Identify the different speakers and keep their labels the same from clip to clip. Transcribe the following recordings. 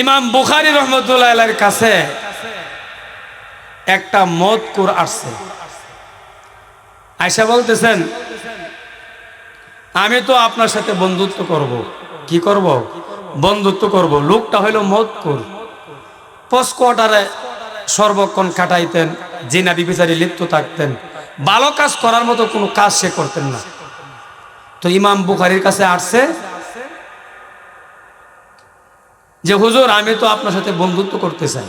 Speaker 1: ইমাম বুখারি রহমতুল্লাহ কাছে একটা মদ কুর আসছে। আয়সা বলতেছেন, আমি তো আপনার সাথে বন্ধুত্ব করব। কি করব? বন্ধুত্ব করব। লোকটা হইল মদকুর পোস্ট কোয়ার্টারে সর্বক্ষণ কাটাইতেন জিনা বিবিচারি লিপ্ত থাকতেন। ভালো কাজ করার মতো কোনো কাজ সে করতেন না। তো ইমাম বুখারির কাছে আসছে যে, হুজুর, আমি তো আপনার সাথে বন্ধুত্ব করতে চাই।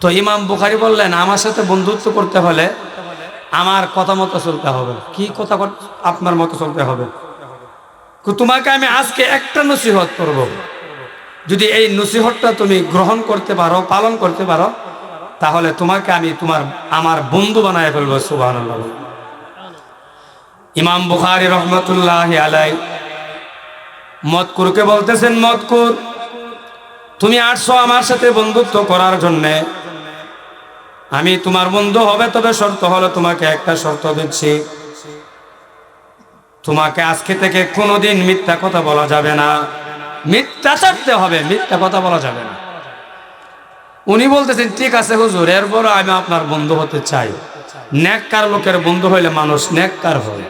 Speaker 1: তো ইমাম বুখারি বললেন, আমার সাথে বন্ধুত্ব করতে হলে আমার কথা মতো চলতে হবে। কি কথা আপনার মতো চলতে হবে? তোমাকে আমি আজকে একটা নসিহত করব। যদি এই নসিহতটা তুমি গ্রহণ করতে পারো, পালন করতে পারো, তাহলে তোমাকে আমি তোমার, আমার বন্ধু বানায় ফেলব সুবাহ ইমাম বুখারি রহমতুল্লাহ আলাই মতকুরকে বলতেছেন মতকুর তুমি আসছো আমার সাথে বন্ধুত্ব করার জন্যে। আমি তোমার বন্ধু হবে, তবে শর্ত হলো তোমাকে একটা শর্ত দিচ্ছি। তোমাকে আজকে থেকে কোনোদিন মিথ্যা কথা বলা যাবে না। মিথ্যা ছাড়তে হবে, মিথ্যা কথা বলা যাবে না। উনি বলতেছেন, ঠিক আছে হুজুর এরপর আমি আপনার বন্ধু হতে চাই। নেককার লোকের বন্ধু হইলে মানুষ নেককার হয়।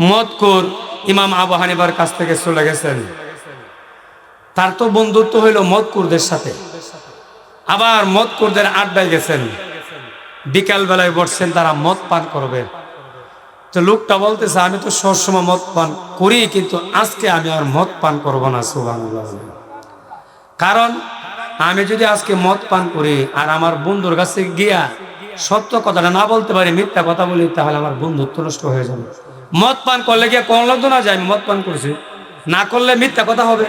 Speaker 1: মদকুর ইমাম আবু হানিবার কাছ থেকে চলে গেছেন। তার তো বন্ধুত্ব হইল মদকুরদের সাথে। আবার মদকুরদের আড্ডায় গেছেন। বিকাল বেলায় বসছেন, তারা মদ পান করবে। তো লোকটা বলতেছে, আমি তো সবসময় মদ পান করি, কিন্তু আজকে আমি আর মদ পান করব না, সুবহানাল্লাহ কারণ, আমি যদি আজকে মদ পান করি আর আমার বন্ধুর কাছে গিয়া সত্য কথাটা না বলতে পারি, মিথ্যা কথা বলি, তাহলে আমার বন্ধুত্ব নষ্ট হয়ে যাবে। মদ পান করলে গিয়ে কোন লোক না যায়, আমি মদ পান করছি। না করলে মিথ্যা কথা হবে।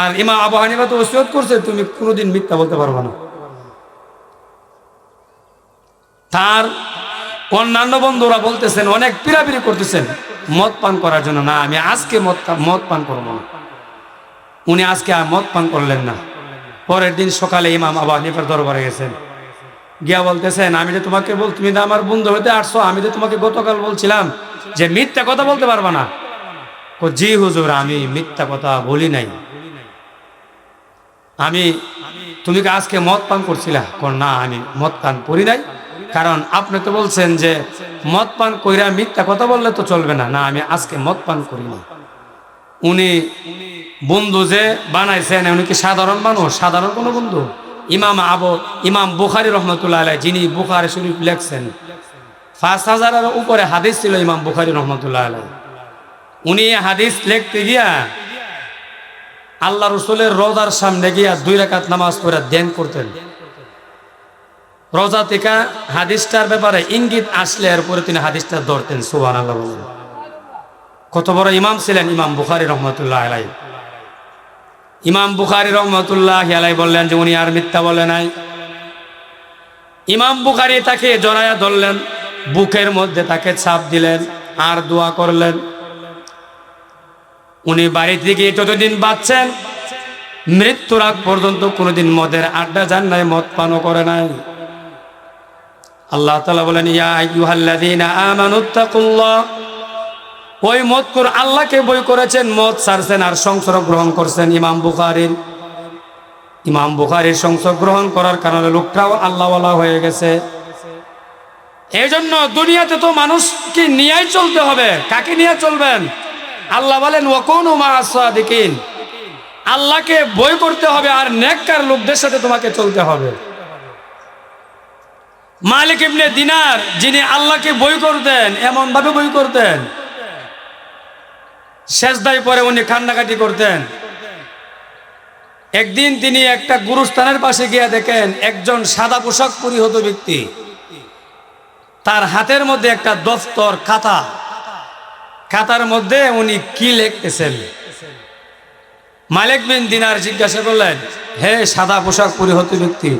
Speaker 1: আর ইমা আবু হানিফা তো ওসিয়ত করছে, তুমি কোনোদিন মিথ্যা বলতে পারবে না। তার অন্যান্য বন্ধুরা বলতেছেন, অনেক পিরাপিরি করতেছেন, মদ পান করার জন্য। না, আমি আজকে মদ মদ পান করব না। উনি আজকে আর মদ পান করলেন না। পরের দিন সকালে ইমাম আবু হানিফার দরবারে গেছেন। গিয়া বলতেছেন, আমি যে তোমাকে বল, তুমি তো আমার বন্ধু হইতে আসছো, আমি তো তোমাকে গতকাল বলছিলাম যে মিথ্যা কথা বলতে পারবা না। জি হুজুর, আমি মিথ্যা কথা বলি নাই। আমি, তুমি কি আজকে মদ পান করছিলা? কোন, না, আমি মদ পান করি নাই। কারণ আপনি তো বলছেন যে মদ পান কইরা মিথ্যা কথা বললে তো চলবে না। না, আমি আজকে মদ পান করি না উনি বন্ধু যে বানাইছেন, উনি কি সাধারণ মানুষ? সাধারণ কোনো বন্ধু? ইমাম আবু, ইমাম বুখারি রহমতুল্লাহ আলাই যিনি বুখারি শরীফ লেখছেন। পাঁচ হাজারের উপরে হাদিস ছিল ইমাম বুখারি রহমতুল্লাহ আলাই উনি হাদিস লিখতে গিয়া আল্লাহ রসুলের রোজার সামনে গিয়া দুই রাকাত নামাজ পড়ে ধ্যান করতেন। রোজা থেকে হাদিসটার ব্যাপারে ইঙ্গিত আসলে এরপরে তিনি হাদিসটা ধরতেন সুবান আল্লাহ কত বড় ইমাম ছিলেন ইমাম বুখারি রহমতুল্লাহ আলাই ইমাম বুখারি রহমতুল্লাহ আলাই বললেন যে উনি আর মিথ্যা বলে নাই। ইমাম বুখারি তাকে জড়ায়া ধরলেন, বুকের মধ্যে তাকে ছাপ দিলেন, আর দোয়া করলেন। উনি বাড়ি থেকে যতদিন বাঁচছেন, মৃত্যুর আগ পর্যন্ত কোনোদিন মদের আড্ডা যান নাই, মদ পানও করে নাই। আল্লাহ তালা বলেন ওই মদকুর আল্লাহকে বই করেছেন, মদ সারছেন আর সংসার গ্রহণ করছেন ইমাম বুখারীর। ইমাম বুখারীর সংসার গ্রহণ করার কারণে লোকটাও আল্লাহওয়ালা হয়ে গেছে। এই জন্য দুনিয়াতে তো মানুষকে নিয়েই চলতে হবে। কাকে নিয়ে চলবেন? আল্লাহ বলেন ওকন মা আল্লাহকে বই করতে হবে আর নেককার লোকদের সাথে তোমাকে চলতে হবে। মালিক ইবনে দিনার, যিনি আল্লাহকে বই করতেন এমন ভাবে বই করতেন। শেষদায় পরে উনি কান্নাকাটি করতেন। একদিন তিনি একটা গুরুস্থানের পাশে গিয়ে দেখেন, একজন সাদা পোশাক পরিহত ব্যক্তি। তার হাতের মধ্যে একটা দফতর, খাতা। খাতার মধ্যে উনি কি লিখতেছেন? মালিক বিন দিনার জিজ্ঞাসা করলেন, হে সাদা পোশাক পরিহত ব্যক্তি,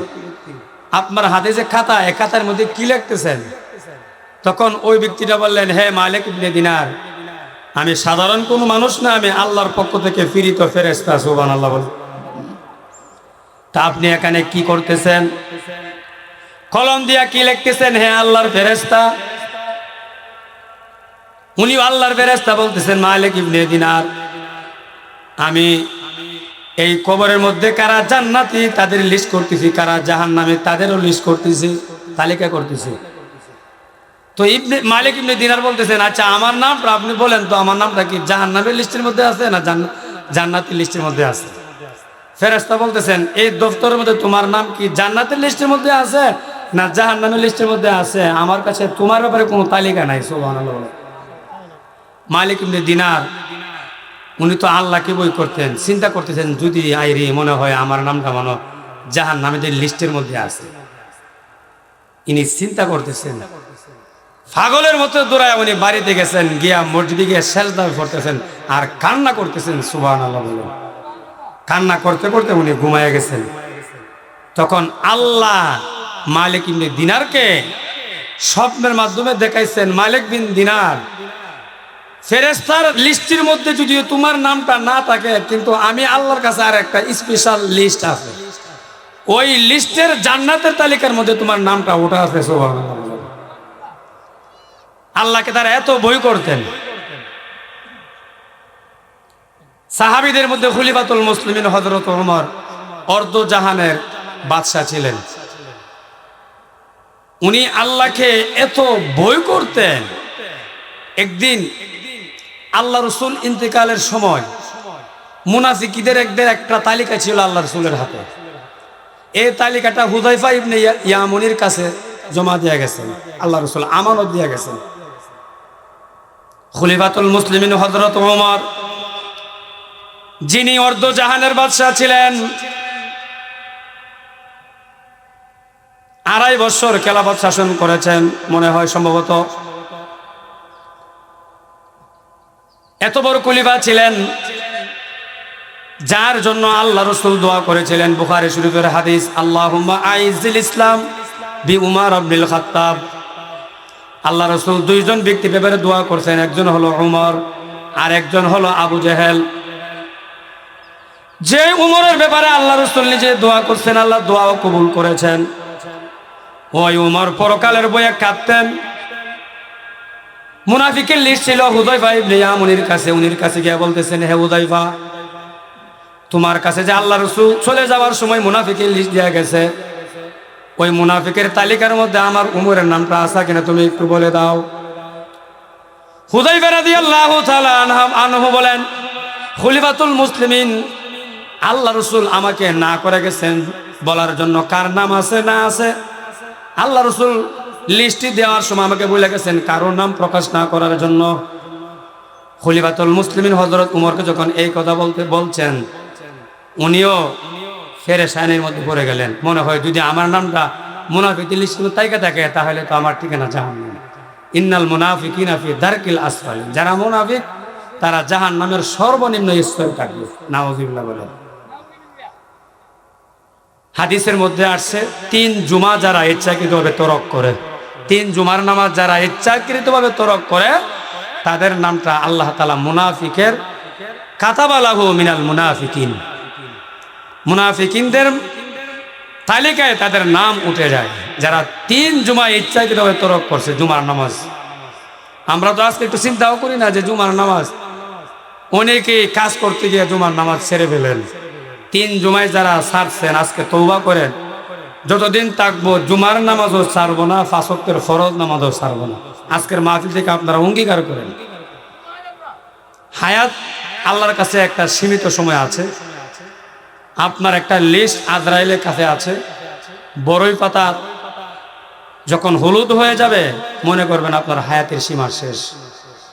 Speaker 1: আপনার হাতে যে খাতা, এ খাতার মধ্যে কি লিখতেছেন? তখন ওই ব্যক্তিটা বললেন, হে মালিক ইবনে দিনার, আমি সাধারণ কোনো মানুষ না, আমি আল্লাহর পক্ষ থেকে ফিরিত ফেরেস্তা সুবান আল্লাহ বল। তা আপনি এখানে কি করতেছেন? কলম দিয়া কি লিখতেছেন, হে আল্লাহর ফেরেস্তা উনি আল্লাহর ফেরেস্তা বলতেছেন, মালিক ইবনে দিনার। আমি এই কবরের মধ্যে কারা জান্নাতি, তাদের লিস্ট করতেছি, কারা জাহান নামে তাদেরও লিস্ট করতেছি, তালিকা করতেছি। তো ইবনে, মালিক ইবনে দিনার বলতেছেন আচ্ছা আমার নামটা আপনি বলেন তো, আমার নামটা কি জাহান নামের লিস্টের মধ্যে আছে না জান্ন- জান্নাতের লিস্টের মধ্যে আছে? ফেরেস্তা বলতেছেন, এই দফতরের মধ্যে তোমার নাম কি জান্নাতের লিস্টের মধ্যে আছে না জাহান নামের লিস্টের মধ্যে আছে? আমার কাছে তোমার ব্যাপারে কোনো তালিকা নাই, সুবহানাল্লাহ মালিক ইবনে দিনার, উনি তো আল্লাহকে বই করতেন, চিন্তা করতেছেন যদি আইরি মনে হয় আমার নামটা মনে জাহান নামেদের লিস্টের মধ্যে আছে। ইনি চিন্তা করতেছেন। পাগলের মতো দৌড়ায় উনি বাড়িতে গেছেন, গিয়া মসজিদে গিয়ে দাবি করতেছেন আর কান্না করতেছেন সুবাহ আল্লাহ বলে কান্না করতে করতে উনি ঘুমায় গেছেন। তখন আল্লাহ মালিক ইবনে দিনারকে স্বপ্নের মাধ্যমে দেখাইছেন, মালিক বিন দিনার ফেরেস্তার লিস্টের মধ্যে যদিও তোমার নামটা না থাকে, কিন্তু আমি আল্লাহর কাছে আর একটা স্পেশাল লিস্ট আছে। ওই লিস্টের জান্নাতের তালিকার মধ্যে তোমার নামটা ওঠা আছে আল্লাহকে তারা এত বই করতেন। সাহাবিদের মধ্যে খুলিফাতুল মুসলিমিন হজরত ওমর অর্ধ জাহানের বাদশাহ ছিলেন। উনি আল্লাহকে এত বই করতেন। একদিন আল্লাহ রসুল ইন্তেকালের সময় মুনাফিকিদের একদের একটা তালিকা ছিল আল্লাহ রসুলের হাতে। এই তালিকাটা হুদাইফা ইবনে ইয়ামনির কাছে জমা দিয়ে গেছেন আল্লাহ রসুল আমানত দিয়ে গেছেন খলিফাতুল মুসলিমিন হজরত ওমর, যিনি অর্ধ জাহানের বাদশাহ ছিলেন, আড়াই বছর খেলাফত শাসন করেছেন। মনে হয় সম্ভবত এত বড় খলিফা ছিলেন, যার জন্য আল্লাহ রসুল দোয়া করেছিলেন বুখারি শরীফের হাদিস আল্লাহ আইজুল ইসলাম বি উমার আব্দুল খাত্তাব। আল্লাহ রসুল দুইজন ব্যক্তি ব্যাপারে দোয়া করছেন, একজন হলো উমর আর একজন হলো আবু জেহেল। যে উমরের ব্যাপারে আল্লাহ রসুল নিজে দোয়া করছেন, আল্লাহ দোয়াও কবুল করেছেন। ওই উমর পরকালের বইয়ে কাঁদতেন মুনাফিকের লিস্ট ছিল হুদয়ফা ইবনে ইয়ামুনির কাছে। উনির কাছে গিয়ে বলতেছেন, হে হুদয়ফা, তোমার কাছে যে আল্লাহ রসুল চলে যাওয়ার সময় মুনাফিকের লিস্ট দেওয়া গেছে, ওই মুনাফিকের তালিকার মধ্যে আমার উমরের নামটা আসা কিনা তুমি একটু বলে দাও। বলেন, খলিফাতুল মুসলিমিন, আল্লাহ রসুল আমাকে না করে গেছেন বলার জন্য কার নাম আছে না আছে? আল্লাহ রসুল লিস্টটি দেওয়ার সময় আমাকে বলে গেছেন, কারোর নাম প্রকাশ না করার জন্য খলিফাতুল মুসলিমিন হজরত উমরকে যখন এই কথা বলতে বলছেন, উনিও ফেরে ফেরেশানির মধ্যে পড়ে গেলেন। মনে হয় যদি আমার নামটা মুনাফিকের লিস্টের তাইকা থাকে, তাহলে তো আমার ঠিকানা জাহান ইন্নাল মুনাফিকিন ফি দারকিল আসফাল। যারা মুনাফিক, তারা জাহান নামের সর্বনিম্ন স্তরে থাকবে। নাওজিবুল্লাহ বলেন। হাদিসের মধ্যে আসছে, তিন জুমা যারা ইচ্ছাকৃতভাবে তরক করে তিন জুমার নামাজ যারা ইচ্ছাকৃতভাবে তরক করে, তাদের নামটা আল্লাহ তালা মুনাফিকের কাতাবালাহু মিনাল মুনাফিকিন। মুনাফিকিনদের তালিকায় তাদের নাম উঠে যায়, যারা তিন জুমা ইচ্ছাকৃতভাবে তরক করছে জুমার নামাজ। আমরা তো আজকে একটু চিন্তাও করি না যে জুমার নামাজ। অনেকেই কাজ করতে গিয়ে জুমার নামাজ ছেড়ে ফেলেন। তিন জুমায় যারা সারছেন, আজকে তৌবা করেন যতদিন থাকব, জুমার নামাজও ছাড়বো না ফাঁসকের ফরজ নামাজও ছাড়বো না। আজকের মাহফিল থেকে আপনারা অঙ্গীকার করেন। হায়াত আল্লাহর কাছে একটা সীমিত সময় আছে। আপনার একটা লিস্ট আজরাইলের কাছে আছে। বড়ই পাতা যখন হলুদ হয়ে যাবে, মনে করবেন আপনার হায়াতের সীমা শেষ।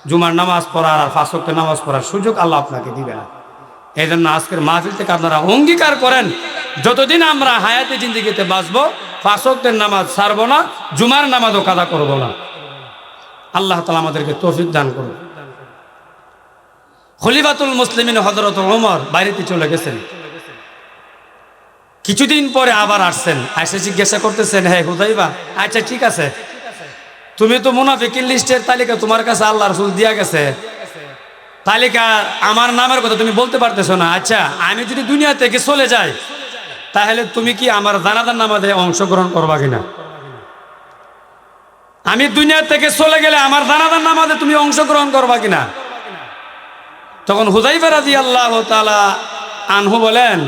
Speaker 1: জুমার নামাজ পড়ার আর ফাঁসকের নামাজ পড়ার সুযোগ আল্লাহ আপনাকে দিবে না। এই জন্য আজকের মাহফিল থেকে আপনারা অঙ্গীকার করেন। যতদিন আমরা হায়াতে জিন্দিগিতে বাঁচবো ফাঁসকের নামাজ ছাড়বো না, জুমার নামাজও কাদা করব না। আল্লাহ তালা আমাদেরকে তৌফিক দান করুন। খলিফাতুল মুসলিমিন হজরত ওমর বাইরেতে চলে গেছেন। কিছুদিন পরে আবার আসছেন। আইসে জিজ্ঞাসা করতেছেন হ্যাঁ হুদাইবা আচ্ছা ঠিক আছে। তুমি তো মুনাফিকির লিস্টের তালিকা তোমার কাছে আল্লাহ রসুল দিয়া গেছে। তালিকা আমার নামের কথা তুমি বলতে পারতেছো না। আচ্ছা আমি যদি দুনিয়া থেকে চলে যাই তাহলে তুমি কি আমার জানাজার নামাজে অংশগ্রহণ করবা কিনা? আমি দুনিয়া থেকে চলে গেলে আমার জানাজার নামাজে তুমি অংশগ্রহণ করবা কিনা? তখন হুদাইফা রাজি আল্লাহ তালা আনহু বলেন,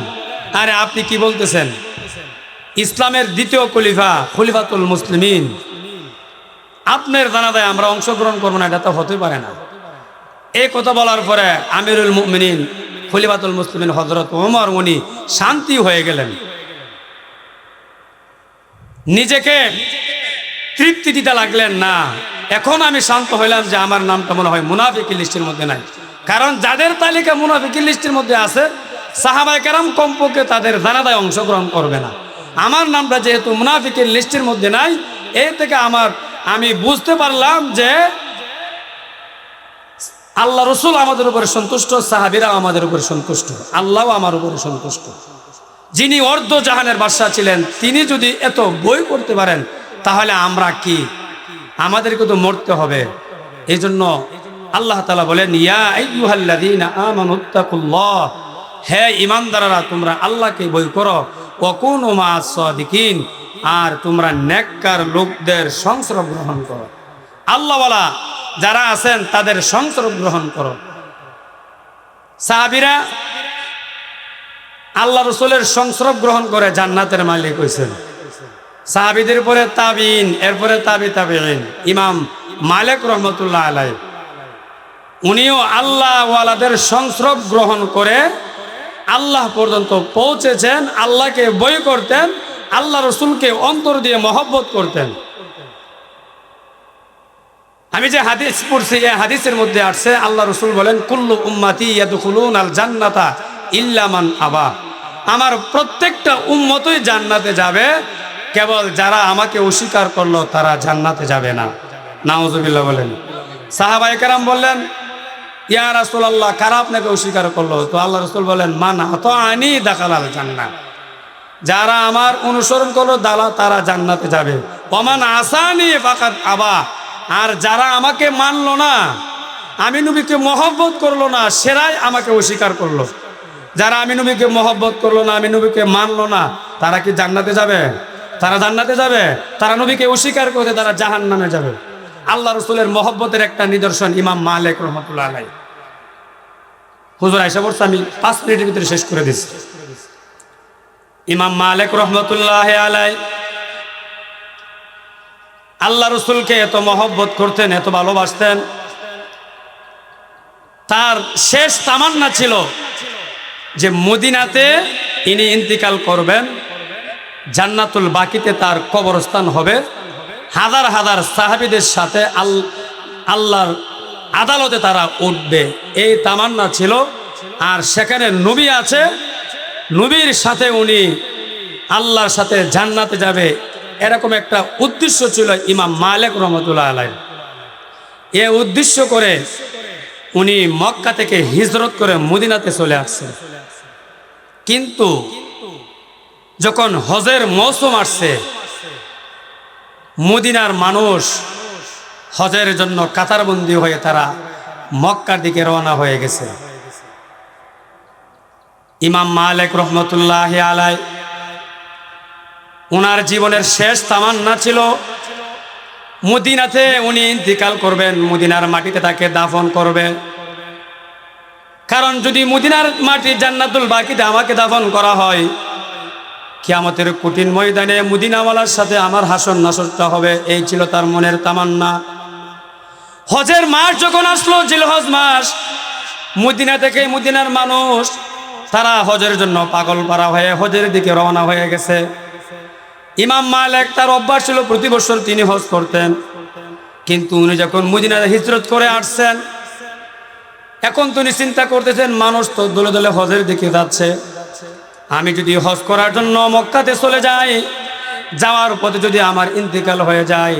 Speaker 1: আরে আপনি কি বলতেছেন? ইসলামের দ্বিতীয় খলিফা খলিফাতুল মুসলিমিন। আপনার জানাদায় আমরা অংশগ্রহণ করব না, এটা তো হতে পারে না। এই কথা বলার পরে আমিরুল মুমিনিন খলিফাতুল মুসলিমিন হজরত ওমর, উনি শান্তি হয়ে গেলেন। নিজেকে তৃপ্তি দিতে লাগলেন, না, এখন আমি শান্ত হইলাম যে আমার নামটা মনে হয় মুনাফিকি লিস্টের মধ্যে নাই। কারণ যাদের তালিকা মুনাফিকি লিস্টের মধ্যে আছে সাহাবাই কেরাম কমপক্ষে তাদের জানাদায় অংশগ্রহণ করবে না। আমার নামটা যেহেতু মুনাফিকের লিস্টের মধ্যে নাই এই থেকে আমার, আমি বুঝতে পারলাম যে আল্লাহ রসুল আমাদের উপরে সন্তুষ্ট, সাহাবিরা আমাদের উপরে সন্তুষ্ট, আল্লাহও আমার উপরে সন্তুষ্ট। যিনি অর্ধ জাহানের বাদশাহ ছিলেন, তিনি যদি এত বই করতে পারেন, তাহলে আমরা কি? আমাদেরকে তো মরতে হবে। এই জন্য আল্লাহ তালা বলেন, ইয়া হে ইমানদাররা তোমরা আল্লাহকে বই করো। মা'আস সাদিকিন, আর তোমরা নেককার লোকদের সংস্রব গ্রহণ করো। আল্লাহওয়ালা যারা আছেন, তাদের সংস্রব গ্রহণ করো। সাহাবিরা আল্লাহ রসুলের সংস্রব গ্রহণ করে জান্নাতের মালিক হয়েছেন সাহাবিদের পরে তাবিন এরপরে তাবি তাবিন ইমাম মালিক রহমতুল্লাহ আলাই উনিও আল্লাহ ওয়ালাদের সংস্রব গ্রহণ করে আল্লাহ পর্যন্ত পৌঁছেছেন, আল্লাহকে বই করতেন, আল্লাহ রসুলকে অন্তর দিয়ে মহব্বত করতেন। আমি যে হাদিস পড়ছি, এই হাদিসের মধ্যে আসছে, আল্লাহ রসুল বলেন, কুল্লু উম্মাতি ইয়াদুখুলুন আল জান্নাতা ইল্লামান আবা। আমার প্রত্যেকটা উম্মতই জান্নাতে যাবে, কেবল যারা আমাকে অস্বীকার করল, তারা জান্নাতে যাবে না। নাউজুবিল্লাহ বলেন। সাহাবাই কারাম বললেন, ইয়া রাসূলুল্লাহ, কারা আপনাকে অস্বীকার করল? তো আল্লাহ রসুল বলেন, মান তো আনি দাখালাল জান্নাত যারা আমার অনুসরণ করল দালা তারা জান্নাতে যাবে। অমান আসানি ফাকাত আবা। আর যারা আমাকে মানলো না, আমি নবীকে মহব্বত করল না, সেরাই আমাকে অস্বীকার করল। যারা আমি নবীকে মহব্বত করল না, আমি নবীকে মানলো না, তারা কি জান্নাতে যাবে? তারা জান্নাতে যাবে? তারা নবীকে অস্বীকার করতে তারা জাহান নামে যাবে। আল্লাহ রসুলের মহব্বতের একটা নিদর্শন ইমাম মালিক রহমতুল্লাহ আলাই হুজুর আইসা বলছে, আমি পাঁচ মিনিটের ভিতরে শেষ করে দিচ্ছি। ইমাম মালিক রহমতুল্লাহ আলাই আল্লাহ রসুলকে এত মহব্বত করতেন, এত ভালোবাসতেন। তার শেষ তামান্না ছিল যে মদিনাতে ইনি ইন্তিকাল করবেন, জান্নাতুল বাকিতে তার কবরস্থান হবে। হাজার হাজার সাহাবিদের সাথে আল, আল্লাহর আদালতে তারা উঠবে। এই তামান্না ছিল। আর সেখানে নবী আছে। নবীর সাথে উনি আল্লাহর সাথে জান্নাতে যাবে। এরকম একটা উদ্দেশ্য ছিল ইমাম মালিক রহমতুল্লাহ আলাই এ উদ্দেশ্য করে উনি মক্কা থেকে হিজরত করে মদিনাতে চলে আসছেন। কিন্তু যখন হজের মৌসুম আসছে, মদিনার মানুষ হজের জন্য কাতারবন্দি হয়ে তারা মক্কার দিকে রওনা হয়ে গেছে। ইমাম মালিক রহমতুল্লাহ আলাই ওনার জীবনের শেষ তামান্না ছিল। মদিনাতে উনি ইন্তিকাল করবেন, মদিনার মাটিতে তাকে দাফন করবে। কারণ যদি মদিনার মাটি জান্নাতুল বাকিতে আমাকে দাফন করা হয়, কিয়ামতের কঠিন ময়দানে মুদিনাওয়ালার সাথে আমার হাসন নাসরটা হবে, এই ছিল তার মনের তামান্না। হজের মাস যখন আসলো, জিলহজ মাস, মুদিনা থেকে মুদিনার মানুষ, তারা হজের জন্য পাগল পারা হয়ে হজের দিকে রওনা হয়ে গেছে। ইমাম মালিক তার অভ্যাস ছিল, প্রতি বছর তিনি হজ করতেন। কিন্তু উনি যখন মুদিনাতে হিজরত করে আসছেন, এখন তিনি চিন্তা করতেছেন, মানুষ তো দলে দলে হজের দিকে যাচ্ছে। আমি যদি হজ করার জন্য মক্কাতে চলে যাই, যাওয়ার পথে যদি আমার ইন্তিকাল হয়ে যায়,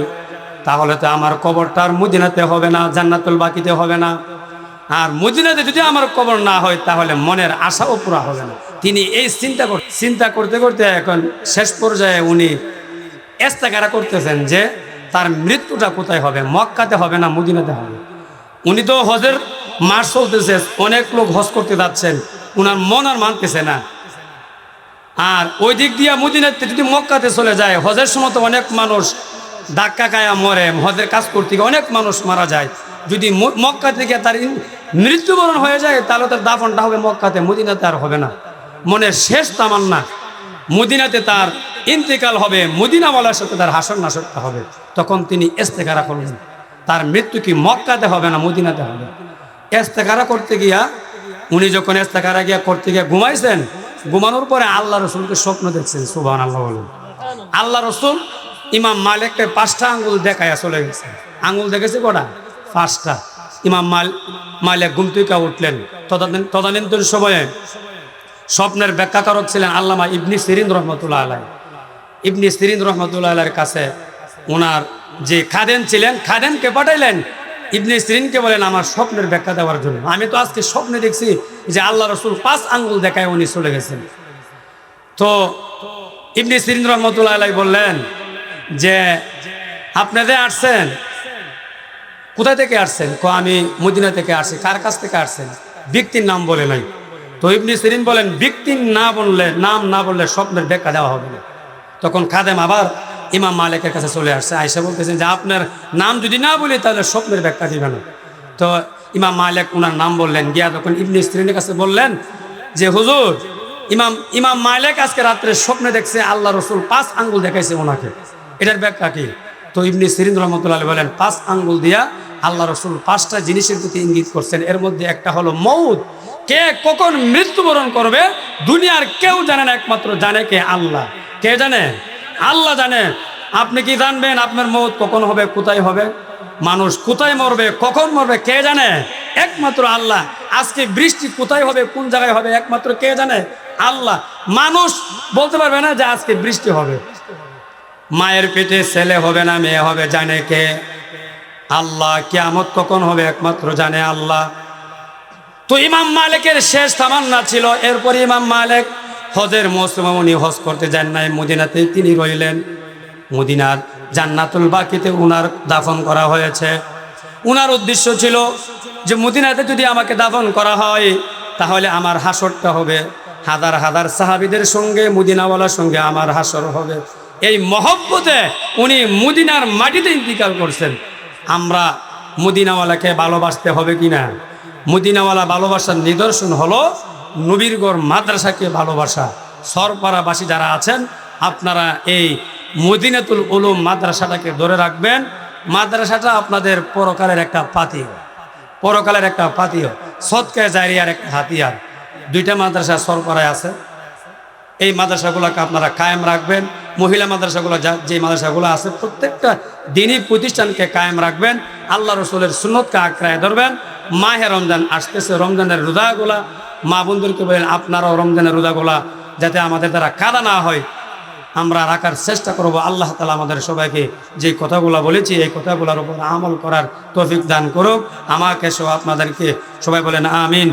Speaker 1: তাহলে তো আমার কবরটার মুদিনাতে হবে না, জান্নাতুল বাকিতে হবে না। আর মদিনাতে যদি আমার কবর না হয়, তাহলে মনের আশাও পুরা হবে না। তিনি এই চিন্তা চিন্তা করতে করতে এখন শেষ পর্যায়ে উনি এস্তাকারা করতেছেন যে তার মৃত্যুটা কোথায় হবে? মক্কাতে হবে না মদিনাতে হবে? উনি তো হজের মাস চলতেছে, অনেক লোক হজ করতে যাচ্ছেন, উনার মন আর মানতেছে না। আর ওই দিক দিয়ে মদিনাতে যদি মক্কাতে চলে যায়, হজের সময় তো অনেক মানুষ ধাক্কা কায়া মরে, হজের কাজ করতে গিয়ে অনেক মানুষ মারা যায়। যদি মক্কা থেকে তার মৃত্যুবরণ হয়ে যায়, তাহলে তার দাফনটা হবে মক্কাতে, মদিনাতে আর হবে না। মনের শেষ তামান্না, মদিনাতে তার ইন্তেকাল হবে, মদিনাওয়ালার সাথে তার হাসন নাসরটা হবে। তখন তিনি ইস্তেকারা করবেন। তার মৃত্যু কি মক্কাতে হবে না মদিনাতে হবে? ইস্তেকারা করতে গিয়া, উনি যখন ইস্তেকারা গিয়া করতে গিয়া ঘুমাইছেন, ঘুমানোর পরে আল্লাহ রসুলকে স্বপ্ন দেখছেন সুবাহ আল্লাহ বলেন। আল্লাহ রসুল ইমাম মালিককে পাঁচটা আঙ্গুল দেখাইয়া চলে গেছে আঙ্গুল দেখেছে কটা? পাঁচটা ইমাম মাল মালিক ঘুম থেকে উঠলেন। তদানীন- তদানীন্তন সময়ে স্বপ্নের ব্যাখ্যাকারক ছিলেন আল্লামা ইবনি সিরিন রহমতুল্লাহ আলাই। ইবনি সিরিন রহমতুল্লাহ আলার কাছে ওনার যে খাদেন ছিলেন, খাদেনকে পাঠাইলেন। ইবনি সিরিনকে বলেন, আমার স্বপ্নের ব্যাখ্যা দেওয়ার জন্য। আমি তো আজকে স্বপ্নে দেখছি যে আল্লাহ রসুল পাঁচ আঙ্গুল দেখায় উনি চলে গেছেন। তো ইবনি সিরিন রহমতুল্লাহ আলাই বললেন যে আপনাদের আসছেন কোথা থেকে আসছেন? কো, আমি মদিনা থেকে আসছি। কার কাছ থেকে আসছেন? ব্যক্তির নাম বলে নাই। তো ইবনি সিরিন বলেন, ব্যক্তির না বললে, নাম না বললে স্বপ্নের ব্যাখ্যা দেওয়া হবে না। তখন খাদেম আবার ইমাম মালিকের কাছে চলে আসছে। আয়সা বলতেছেন যে, আপনার নাম যদি না বলি, তাহলে স্বপ্নের ব্যাখ্যা দিবে না। তো ইমাম মালিক ওনার নাম বললেন। গিয়া তখন ইবনি সিরিনের কাছে বললেন যে, হুজুর, ইমাম ইমাম মালিক আজকে রাত্রে স্বপ্নে দেখছে, আল্লাহ রসুল পাঁচ আঙ্গুল দেখাইছে ওনাকে এটার ব্যাখ্যা কি? তো ইবনি সিরিন রহমতুল্লাহ বলেন, পাঁচ আঙ্গুল দিয়া আল্লাহ রসুল পাঁচটা জিনিসের প্রতি ইঙ্গিত করছেন। এর মধ্যে একটা হলো মৌত কে কখন মৃত্যুবরণ করবে, দুনিয়ার কেউ জানে না, একমাত্র জানে কে আল্লাহ। কে জানে? আল্লাহ জানে। আপনি কি জানবেন আপনার মৌত কখন হবে, কোথায় হবে? মানুষ কোথায় মরবে, কখন মরবে, কে জানে? একমাত্র আল্লাহ। আজকে বৃষ্টি কোথায় হবে, কোন জায়গায় হবে, একমাত্র কে জানে? আল্লাহ। মানুষ বলতে পারবে না যে আজকে বৃষ্টি হবে। মায়ের পেটে ছেলে হবে না, মেয়ে হবে, জানে কে? আল্লাহ কেয়ামত কখন হবে একমাত্র জানে আল্লাহ। তো ইমাম মালিকের শেষ তামান্না ছিল, এরপর ইমাম মালিক হজের মৌসুমে উনি হজ করতে যান নাই মদিনাতে তিনি রইলেন। মদিনার জান্নাতুল বাকিতে উনার দাফন করা হয়েছে। উনার উদ্দেশ্য ছিল যে মদিনাতে যদি আমাকে দাফন করা হয়, তাহলে আমার হাসরটা হবে। হাজার হাজার সাহাবিদের সঙ্গে, মদিনাওয়ালার সঙ্গে আমার হাসর হবে। এই মহব্বতে উনি মুদিনার মাটিতে ইন্তিকাল করছেন। আমরা মুদিনাওয়ালাকে ভালোবাসতে হবে কিনা? মুদিনাওয়ালা ভালোবাসার নিদর্শন হলো নবীরগড় মাদ্রাসাকে ভালোবাসা। সরপাড়াবাসী যারা আছেন, আপনারা এই মদিনাতুল উলুম মাদ্রাসাটাকে ধরে রাখবেন। মাদ্রাসাটা আপনাদের পরকালের একটা পাতিও। পরকালের একটা পাতিও। সৎকায় জারিয়ার একটা হাতিয়ার। দুইটা মাদ্রাসা সরপাড়ায় আছে। এই মাদ্রাসাগুলোকে আপনারা কায়েম রাখবেন। মহিলা মাদ্রাসাগুলো যা যে মাদ্রাসাগুলো আছে, প্রত্যেকটা দিনই প্রতিষ্ঠানকে কায়েম রাখবেন। আল্লাহ রসুলের সুন্নতকে আঁকড়ায় ধরবেন। মাহে রমজান আসতেছে, রমজানের রোদাগুলা মা বন্ধুরকে বলেন, আপনারাও রমজানের রোদাগুলা যাতে আমাদের দ্বারা কাদা না হয়। আমরা রাখার চেষ্টা করব। আল্লাহ তালা আমাদের সবাইকে যে কথাগুলো বলেছি, এই কথাগুলোর উপর আমল করার তৌফিক দান করুক। আমাকে সহ আপনাদেরকে সবাই বলেন, আমিন।